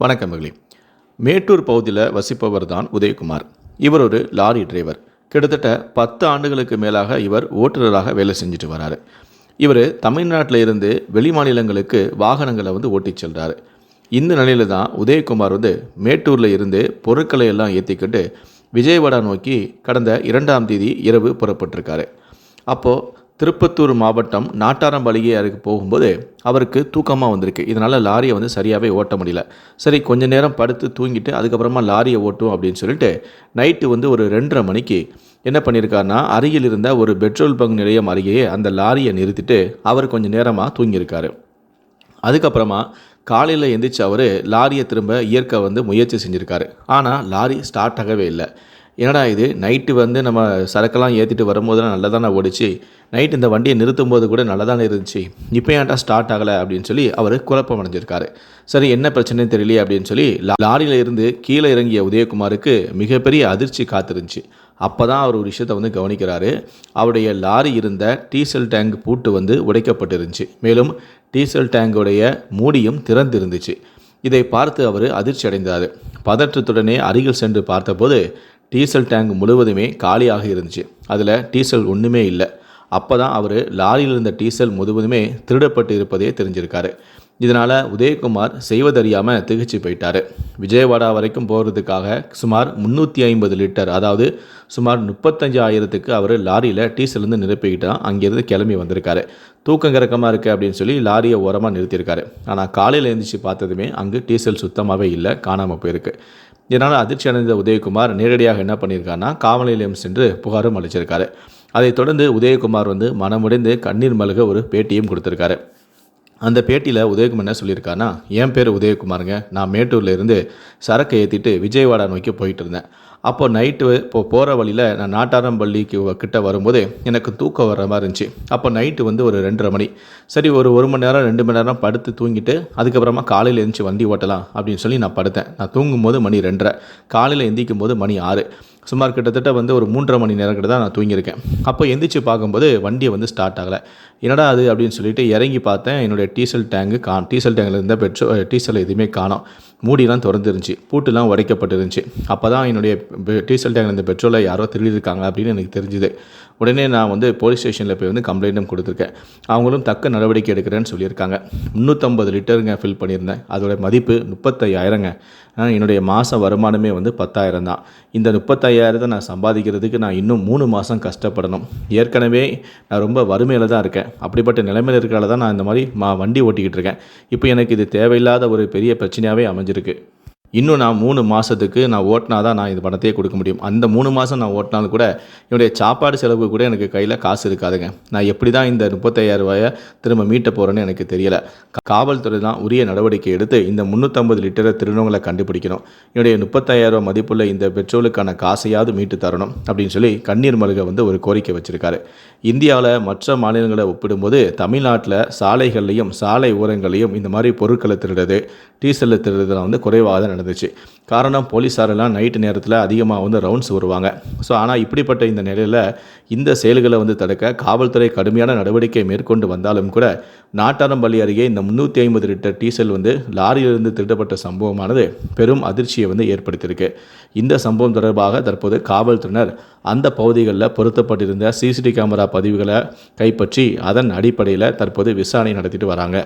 வணக்கம் மகளி. மேட்டூர் பகுதியில் வசிப்பவர் தான் உதயகுமார். இவர் ஒரு லாரி டிரைவர். கிட்டத்தட்ட பத்து ஆண்டுகளுக்கு மேலாக இவர் ஓட்டுநராக வேலை செஞ்சுட்டு வராரு. இவர் தமிழ்நாட்டில் இருந்து வெளிமாநிலங்களுக்கு வாகனங்களை வந்து ஓட்டிச் செல்றாரு. இந்த நிலையில் தான் உதயகுமார் வந்து மேட்டூரில் இருந்து பொருட்களை எல்லாம் ஏற்றிக்கிட்டு விஜயவாடா நோக்கி கடந்த இரண்டாம் தேதி இரவு புறப்பட்டிருக்காரு. அப்போது திருப்பத்தூர் மாவட்டம் நாட்டாரம்பாளைய அருகே போகும்போது அவருக்கு தூக்கமாக வந்திருக்கு. இதனால் லாரியை வந்து சரியாகவே ஓட்ட முடியல. சரி கொஞ்ச நேரம் படுத்து தூங்கிட்டு அதுக்கப்புறமா லாரியை ஓட்டும் அப்படின்னு சொல்லிட்டு நைட்டு வந்து ஒரு ரெண்டரை மணிக்கு என்ன பண்ணியிருக்காருன்னா அருகில் இருந்த ஒரு பெட்ரோல் பங்க் நிலையம் அருகே அந்த லாரியை நிறுத்திட்டு அவர் கொஞ்சம் நேரமாக தூங்கியிருக்காரு. அதுக்கப்புறமா காலையில் எந்திரிச்சு அவர் லாரியை திரும்ப இயற்கை வந்து முயற்சி செஞ்சுருக்காரு. ஆனால் லாரி ஸ்டார்ட் ஆகவே இல்லை. என்னடா இது? நைட்டு வந்து நம்ம சரக்கெல்லாம் ஏற்றிட்டு வரும்போதெல்லாம் நல்லா தானே ஓடிச்சு. நைட் இந்த வண்டியை நிறுத்தும் போது கூட நல்லா தானே இருந்துச்சு. இப்போ ஏன்டா ஸ்டார்ட் ஆகலை அப்படின்னு சொல்லி அவர் குழப்பம் அடைஞ்சிருக்காரு. சரி என்ன பிரச்சனைன்னு தெரியலையே அப்படின்னு சொல்லி லாரியில் இருந்து கீழே இறங்கிய உதயகுமாருக்கு மிகப்பெரிய அதிர்ச்சி காத்திருந்துச்சு. அப்போ தான் அவர் ஒரு விஷயத்தை வந்து கவனிக்கிறாரு. அவருடைய லாரி இருந்த டீசல் டேங்க் பூட்டு வந்து உடைக்கப்பட்டிருந்துச்சு. மேலும் டீசல் டேங்குடைய மூடியும் திறந்திருந்துச்சு. இதை பார்த்து அவர் அதிர்ச்சி அடைந்தார். பதற்றத்துடனே அருகில் சென்று பார்த்தபோது டீசல் டேங்க் முழுவதுமே காலியாக இருந்துச்சு. அதில் டீசல் ஒன்றுமே இல்லை. அப்போ தான் அவர் லாரியில் இருந்த டீசல் முழுவதுமே திருடப்பட்டு இருப்பதே தெரிஞ்சிருக்காரு. இதனால் உதயகுமார் செய்வதறியாமல் திகைச்சு போயிட்டார். விஜயவாடா வரைக்கும் போகிறதுக்காக சுமார் முந்நூற்றி ஐம்பது லிட்டர் அதாவது சுமார் முப்பத்தஞ்சு ஆயிரத்துக்கு அவர் லாரியில் டீசல் நிரப்பிக்கிட்டு தான் அங்கேருந்து கிளம்பி வந்திருக்காரு. தூக்கம் கறக்கமாக இருக்குது அப்படின்னு சொல்லி லாரியை ஓரமாக நிறுத்தியிருக்காரு. ஆனால் காலையில் எழுந்திரிச்சு பார்த்ததுமே அங்கு டீசல் சுத்தமாகவே இல்லை காணாமல் போயிருக்கு. இதனால் அதிர்ச்சி அடைந்த உதயகுமார் நேரடியாக என்ன பண்ணியிருக்காருன்னா காவல் நிலையம் சென்று புகாரும் அளிச்சிருக்காரு. அதைத் தொடர்ந்து உதயகுமார் வந்து மனமுடைந்து கண்ணீர் மல்க ஒரு பேட்டியும் கொடுத்துருக்காரு. அந்த பேட்டியில் உதயகுமார் என்ன சொல்லியிருக்காருன்னா என் பேர் உதயகுமாருங்க. நான் மேட்டூரில் இருந்து சரக்கை ஏற்றிட்டு விஜயவாடா நோக்கி போயிட்டு இருந்தேன். அப்போ நைட்டு இப்போ போகிற வழியில் நான் நாட்டாரம்பள்ளிக்கு வ- கிட்ட வரும்போது எனக்கு தூக்கம் வர மாதிரி இருந்துச்சு. அப்போ நைட்டு வந்து ஒரு ரெண்டரை மணி. சரி ஒரு ஒரு மணி நேரம் ரெண்டு மணி நேரம் படுத்து தூங்கிட்டு அதுக்கப்புறமா காலையில் எழுந்துச்சி வண்டி ஓட்டலாம் அப்படின்னு சொல்லி நான் படுத்தேன். நான் தூங்கும்போது மணி ரெண்டரை. காலையில் எந்திக்கும் போது மணி ஆறு. சுமார் கிட்டத்தட்ட வந்து ஒரு மூன்றரை மணி நேரம் கிட்ட தான் நான் தூங்கியிருக்கேன். அப்போ எந்திரிச்சு பார்க்கும்போது வண்டியை வந்து ஸ்டார்ட் ஆகலை. என்னடா அது அப்படின்னு சொல்லிட்டு இறங்கி பார்த்தேன். என்னுடைய டீசல் டேங்கு கா டீசல் டேங்கில் இருந்த பெட்ரோல் டீசல் எதுவுமே காணோம். மூடிலாம் திறந்துருந்துச்சு. பூட்டுலாம் உடைக்கப்பட்டிருந்துச்சு. அப்போ தான் என்னுடைய டீசல் டேங்கில் இந்த பெட்ரோலை யாரோ திருடியிருக்காங்க அப்படின்னு எனக்கு தெரிஞ்சுது. உடனே நான் வந்து போலீஸ் ஸ்டேஷனில் போய் வந்து கம்ப்ளைண்ட்டும் கொடுத்துருக்கேன். அவங்களும் தக்க நடவடிக்கை எடுக்கிறேன்னு சொல்லியிருக்காங்க. முந்நூற்றம்பது லிட்டருங்க ஃபில் பண்ணியிருந்தேன். அதோட மதிப்பு முப்பத்தையாயிரங்க. என்னுடைய மாத வருமானமே வந்து பத்தாயிரம் தான். இந்த முப்பத்தையாயிரத்தை நான் சம்பாதிக்கிறதுக்கு நான் இன்னும் மூணு மாதம் கஷ்டப்படணும். ஏற்கனவே நான் ரொம்ப வறுமையில் தான் இருக்கேன். அப்படிப்பட்ட நிலைமையில் இருக்கிறதால தான் நான் இந்த மாதிரி மா வண்டி ஓட்டிக்கிட்டு இருக்கேன். இப்போ எனக்கு இது தேவையில்லாத ஒரு பெரிய பிரச்சனையாகவே அமைஞ்சிருக்கு. இன்னும் நான் மூணு மாதத்துக்கு நான் ஓட்டினா தான் நான் இந்த பணத்தையே கொடுக்க முடியும். அந்த மூணு மாதம் நான் ஓட்டினாலும் கூட என்னுடைய சாப்பாடு செலவு கூட எனக்கு கையில் காசு இருக்காதுங்க. நான் எப்படி தான் இந்த முப்பத்தையாயிரரூபாயை திரும்ப மீட்ட போகிறேன்னு எனக்கு தெரியலை. காவல்துறை தான் உரிய நடவடிக்கை எடுத்து இந்த முந்நூற்றம்பது லிட்டரை திருநங்களை கண்டுபிடிக்கணும். என்னுடைய முப்பத்தாயிரம் மதிப்புள்ள இந்த பெட்ரோலுக்கான காசையாவது மீட்டு தரணும் அப்படின்னு சொல்லி கண்ணீர் மல்க வந்து ஒரு கோரிக்கை வச்சுருக்காரு. இந்தியாவில் மற்ற மாநிலங்களை ஒப்பிடும்போது தமிழ்நாட்டில் சாலைகள்லையும் சாலை ஓரங்களையும் இந்த மாதிரி பொருட்களை திருடுறது டீசலில் திருடுறதுலாம் வந்து குறைவாக தான் இருந்துச்சு காரணம் போலீஸாரெல்லாம் நைட்டு நேரத்தில் அதிகமாக வந்து ரவுண்ட்ஸ் வருவாங்க. ஸோ ஆனால் இப்படிப்பட்ட இந்த நிலையில் இந்த செயல்களை வந்து தடுக்க காவல்துறை கடுமையான நடவடிக்கை மேற்கொண்டு வந்தாலும் கூட நாட்டாரம்பள்ளி அருகே இந்த முந்நூற்றி ஐம்பது லிட்டர் டீசல் வந்து லாரியிலிருந்து திருடப்பட்ட சம்பவமானது பெரும் அதிர்ச்சியை வந்து ஏற்படுத்தியிருக்கு. இந்த சம்பவம் தொடர்பாக தற்போது காவல்துறையினர் அந்த பகுதிகளில் பொருத்தப்பட்டிருந்த சிசிடிவி கேமரா பதிவுகளை கைப்பற்றி அதன் அடிப்படையில் தற்போது விசாரணை நடத்திட்டு வராங்க.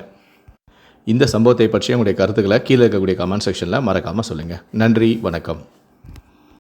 இந்த சம்பவத்தை பற்றி உங்களுடைய கருத்துக்களை கீழே இருக்கக்கூடிய கமெண்ட் செக்ஷனில் மறக்காமல் சொல்லுங்கள் நன்றி வணக்கம்.